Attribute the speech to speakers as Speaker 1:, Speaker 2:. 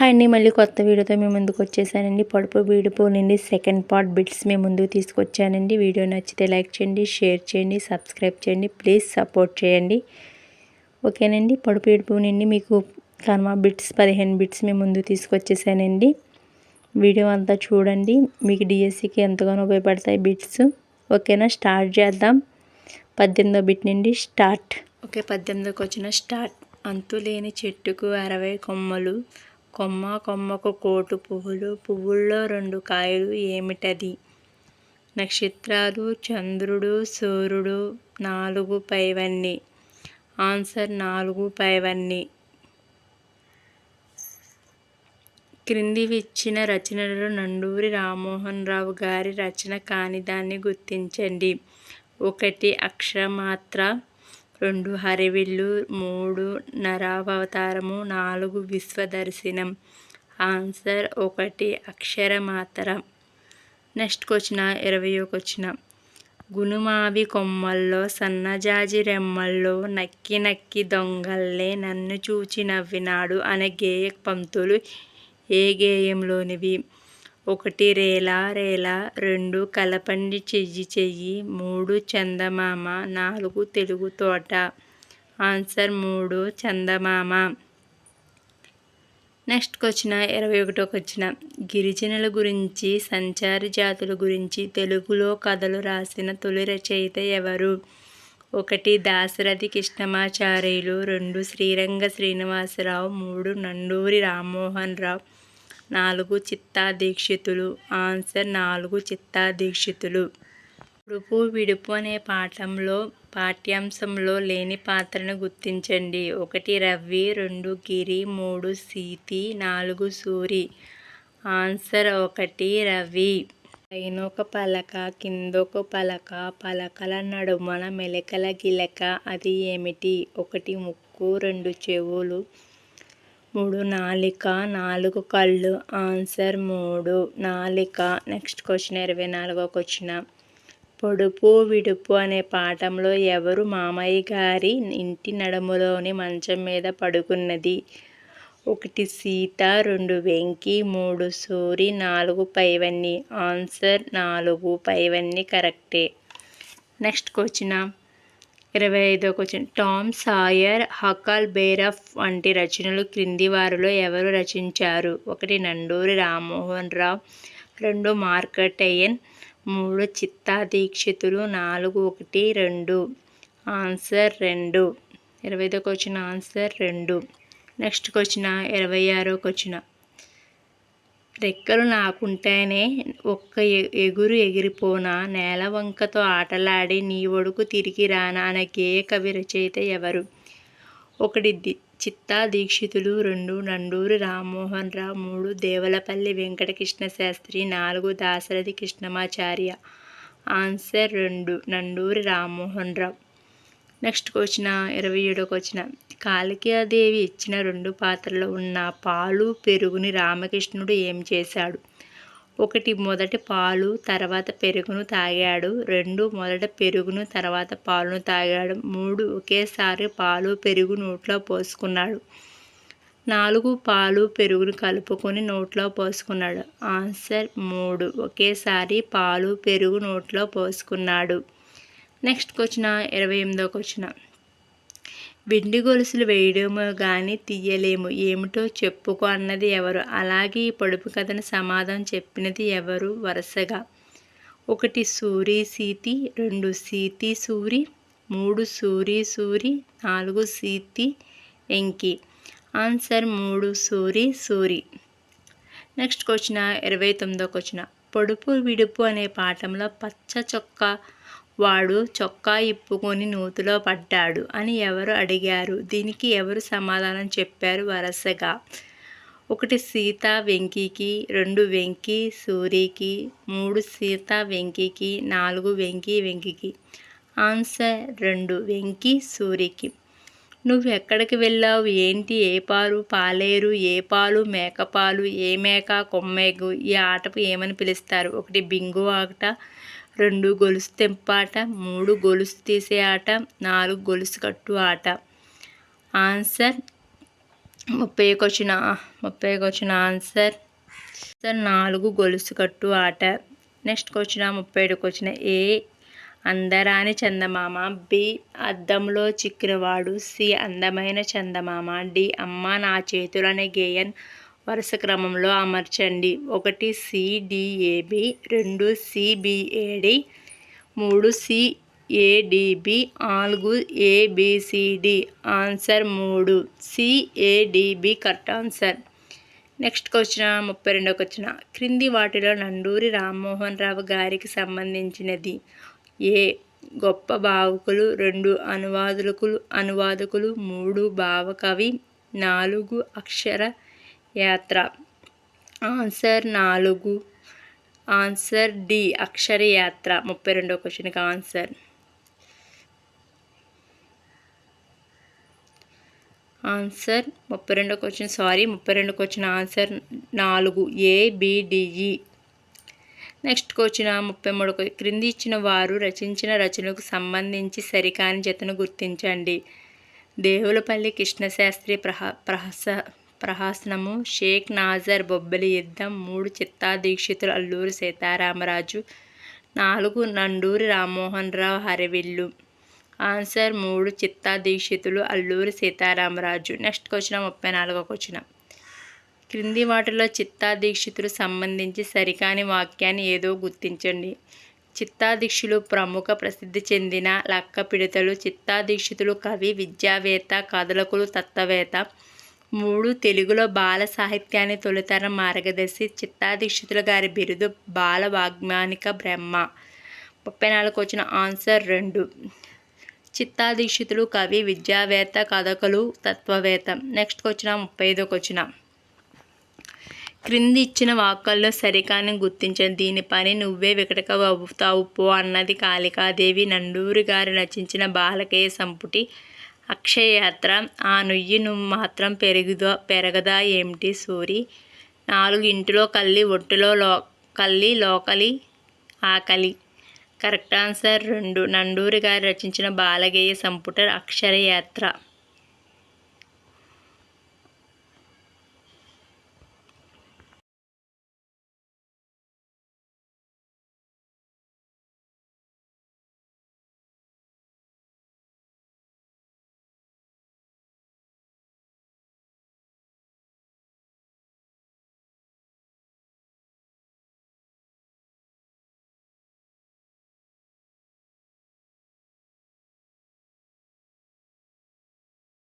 Speaker 1: Hi అండి మళ్ళీ కొత్త వీడియోతో మేము ముందుకు వచ్చేసానండి. పొడుపు వీడిపో నుండి సెకండ్ పార్ట్ బిట్స్ మేము ముందుకు తీసుకొచ్చానండి. వీడియో నచ్చితే లైక్ చేయండి షేర్ చేయండి సబ్స్క్రైబ్ చేయండి ప్లీజ్ సపోర్ట్ చేయండి. ఓకేనండి పొడుపు వీడిపో నుండి మీకు కర్మ బిట్స్ పదిహేను బిట్స్ మేము ముందుకు తీసుకొచ్చేసానండి. వీడియో అంతా చూడండి. మీకు డిఎస్సికి ఎంతగానో ఉపయోగపడతాయి బిట్స్. ఓకేనా స్టార్ట్ చేద్దాం. పద్దెనిమిదో బిట్ నుండి స్టార్ట్. ఓకే పద్దెనిమిదికి వచ్చిన స్టార్ట్. అంతులేని చెట్టుకు అరవై కొమ్మలు. కొమ్మ కొమ్మకు కోటు పువ్వులు పువ్వుల్లో రెండు కాయలు ఏమిటది? నక్షత్రాలు చంద్రుడు సూర్యుడు నాలుగు పైవన్నీ. ఆన్సర్ నాలుగు పైవన్నీ. క్రింది ఇచ్చిన రచనలలో నండూరి రామ్మోహన్ రావు గారి రచన కాని దాన్ని గుర్తించండి. ఒకటి అక్షరమాత్ర రెండు హరివిల్లు మూడు నరావతారము నాలుగు విశ్వదర్శనం. ఆన్సర్ ఒకటి అక్షరమాత్ర. నెక్స్ట్ వచ్చిన ఇరవై ఒక వచ్చిన గునుమావి కొమ్మల్లో సన్నజాజి రెమ్మల్లో నక్కి నక్కి దొంగల్లే నన్ను చూచి నవ్వినాడు అనే గేయ పంతులు ఏ గేయంలోనివి? ఒకటి రేలా రేలా రెండు కలపండి చెయ్యి చెయ్యి మూడు చందమామ నాలుగు తెలుగు తోట. ఆన్సర్ మూడు చందమామ. నెక్స్ట్కి వచ్చిన ఇరవై ఒకటికి వచ్చిన గిరిజనుల గురించి సంచారి జాతుల గురించి తెలుగులో కథలు రాసిన తొలి రచయిత ఎవరు? ఒకటి దాశరథి కృష్ణమాచార్యులు రెండు శ్రీరంగ శ్రీనివాసరావు మూడు నండూరి రామ్మోహన్ రావు. నాలుగు చిత్తా దీక్షితులు ఆన్సర్ నాలుగు చిత్తా దీక్షితులు ఉడుపు విడుపు అనే పాఠంలో పాఠ్యాంశంలో లేని పాత్రను గుర్తించండి. ఒకటి రవి. రెండు గిరి. మూడు సీతి. నాలుగు సూరి. ఆన్సర్ ఒకటి రవి. పైనొక పలక కిందొక పలక పలకల నడుమన మెలకల గిలక అది ఏమిటి? ఒకటి ముక్కు. రెండు చెవులు. మూడు నాలిక నాలుగు కళ్ళు ఆన్సర్ మూడు నాలిక నెక్స్ట్ క్వశ్చన్ ఇరవై నాలుగో క్వశ్చన్. పొడుపు విడుపు అనే పాఠంలో ఎవరు మామయ్య గారి ఇంటి నడుములోని మంచం మీద పడుకున్నది? ఒకటి సీత రెండు వెంకి మూడు సూరి నాలుగు పైవన్నీ. ఆన్సర్ నాలుగు పైవన్నీ కరెక్టే. Next question. ఇరవై ఐదో క్వశ్చన్. టామ్ సాయర్ హకాల్ బేరఫ్ వంటి రచనలు క్రింది వారిలో ఎవరు రచించారు? ఒకటి నండూరి రామ్మోహన్ రావు రెండు మార్కటయ్యన్ మూడు చిత్తా దీక్షితులు నాలుగు ఒకటి రెండు. ఆన్సర్ రెండు. ఇరవై ఐదో క్వశ్చన్ ఆన్సర్ రెండు. నెక్స్ట్ క్వశ్చన్ ఇరవై ఆరో క్వశ్చన్. రెక్కలు నాకుంటేనే ఒక్క ఎగురు ఎగిరిపోనా నేల వంకతో ఆటలాడి నీ ఒడుకు తిరిగి రానా అనే గేయ కవి రచయిత ఎవరు? ఒకటి ది చిత్తా దీక్షితులు రెండు నండూరి రామ్మోహన్ రావు మూడు దేవలపల్లి వెంకటకృష్ణ శాస్త్రి నాలుగు దాశరథి కృష్ణమాచార్య. ఆన్సర్ రెండు నండూరి రామ్మోహన్ రావు. నెక్స్ట్ వచ్చిన ఇరవై ఏడోకి వచ్చిన కాళికాదేవి ఇచ్చిన రెండు పాత్రలో ఉన్న పాలు పెరుగుని రామకృష్ణుడు ఏం చేశాడు? ఒకటి మొదటి పాలు తర్వాత పెరుగును తాగాడు. రెండు మొదట పెరుగును తర్వాత పాలును తాగాడు. మూడు ఒకేసారి పాలు పెరుగు నోట్లో పోసుకున్నాడు. నాలుగు పాలు పెరుగును కలుపుకొని నోట్లో పోసుకున్నాడు. ఆన్సర్ మూడు. ఒకేసారి పాలు పెరుగు నోట్లో పోసుకున్నాడు. నెక్స్ట్ క్వశ్చన్ ఇరవై ఎనిమిదో క్వశ్చన్. వెండి గొలుసులు వేయడము కానీ తీయలేము. ఏమిటో చెప్పుకో అన్నది ఎవరు? అలాగే ఈ పొడుపు కథను సమాధానం చెప్పినది ఎవరు? వరుసగా. ఒకటి సూరి సీతి రెండు సీతి సూరి మూడు సూరి సూరి నాలుగు సీతి ఎంకి. ఆన్సర్ మూడు సూరి సూరి. నెక్స్ట్ క్వశ్చన్ ఇరవై తొమ్మిదో క్వశ్చన్. పొడుపు విడుపు అనే పాఠంలో పచ్చ చొక్కా వాడు చొక్కా ఇప్పుకొని నూతిలో పడ్డాడు అని ఎవరు అడిగారు? దీనికి ఎవరు సమాధానం చెప్పారు వరుసగా? ఒకటి సీత వెంకీకి రెండు వెంకీ సూరికి మూడు సీత వెంకీకి నాలుగు వెంకీ వెంకికి. ఆన్సర్ రెండు వెంకీ సూరికి. నువ్వు ఎక్కడికి వెళ్ళావు? ఏంటి? ఏ పాలు? పాలేరు? ఏ పాలు? మేకపాలు? ఏ మేక? కొమ్మేగు ఈ ఆటకు ఏమని పిలుస్తారు? ఒకటి బింగు ఆట రెండు గొలుసు తెంపాట మూడు గొలుసు తీసే ఆట నాలుగు గొలుసు కట్టు ఆట ఆన్సర్ ముప్పై వచ్చిన ముప్పై వచ్చిన ఆన్సర్. ఆన్సర్ నాలుగు గొలుసు కట్టు ఆట నెక్స్ట్ వచ్చిన ముప్పై ఏడుకి వచ్చిన ఏ అందరాని చందమామ బి అద్దంలో చిక్కినవాడు సి అందమైన చందమామ డి అమ్మ నా చేతులు అనే గేయన్ వరుస క్రమంలో అమర్చండి. ఒకటి సిడిఏబి రెండు సిబిఏడి మూడు సిఏడిబి నాలుగు ఏబిసిడి. ఆన్సర్ మూడు. CADB correct answer. Next question ముప్పై రెండోకి వచ్చిన క్రింది వాటిలో నండూరి రామ్మోహన్ రావు గారికి సంబంధించినది. ఏ. గొప్ప భావకులు రెండు అనువాదులకులు అనువాదకులు మూడు భావకవి నాలుగు అక్షర యాత్ర? ఆన్సర్ నాలుగు. ఆన్సర్ డి అక్షర యాత్ర. ముప్పై రెండో క్వశ్చన్కి ఆన్సర్. ఆన్సర్ ముప్పై రెండో క్వశ్చన్ సారీ ముప్పై రెండు క్వశ్చన్ ఆన్సర్ నాలుగు. ఏబిడిఈ నెక్స్ట్ వచ్చిన ముప్పై మూడు క్రింది ఇచ్చిన వారు రచించిన రచనకు సంబంధించి సరికాని జతను గుర్తించండి. దేవులపల్లి కృష్ణశాస్త్రి ప్రహ ప్రహస ప్రహాసనము. షేక్ నాజర్ బొబ్బలి యుద్ధం మూడు చిత్తా దీక్షితులు అల్లూరి సీతారామరాజు నాలుగు నండూరి రామ్మోహన్ రావు హరివిల్లు. ఆన్సర్ మూడు చిత్తా దీక్షితులు అల్లూరి సీతారామరాజు. నెక్స్ట్ క్వశ్చన్ ముప్పై నాలుగో క్వశ్చన్. క్రింది వాటిలో చిత్తా దీక్షితులు సంబంధించి సరికాని వాక్యాన్ని ఏదో గుర్తించండి. చిత్తాదీక్షులు ప్రముఖ ప్రసిద్ధి చెందిన లక్క పిడతలు చిత్తాదీక్షితులు కవి విద్యావేత్త కథలకులు తత్వవేత్త మూడు తెలుగులో బాల సాహిత్యాన్ని తొలితరం మార్గదర్శి చిత్తాదీక్షితుల గారి బిరుదు బాల వాగ్మానిక బ్రహ్మ. ముప్పై నాలుగు వచ్చిన ఆన్సర్ రెండు. చిత్తాదీక్షితులు కవి విద్యావేత్త కథకులు తత్వవేత్త. నెక్స్ట్కి వచ్చిన ముప్పై ఐదోకి వచ్చిన. క్రింది ఇచ్చిన వాక్కల్లో సరికాని గుర్తించండి దీని పని నువ్వే వికటక అవుతావు పో అన్నది కాళికాదేవి నండూరి గారు రచించిన బాలకేయ సంపుటి అక్షయయాత్ర ఆ నుయ్యి నువ్వు మాత్రం పెరుగుదా పెరగదా ఏమిటి సూరి? నాలుగు ఇంటిలో కల్లి ఒట్టులో లో కల్లి లోకలి ఆకలి. కరెక్ట్ ఆన్సర్ రెండు. నండూరి గారు రచించిన బాలగేయ సంపుట అక్షరయాత్ర.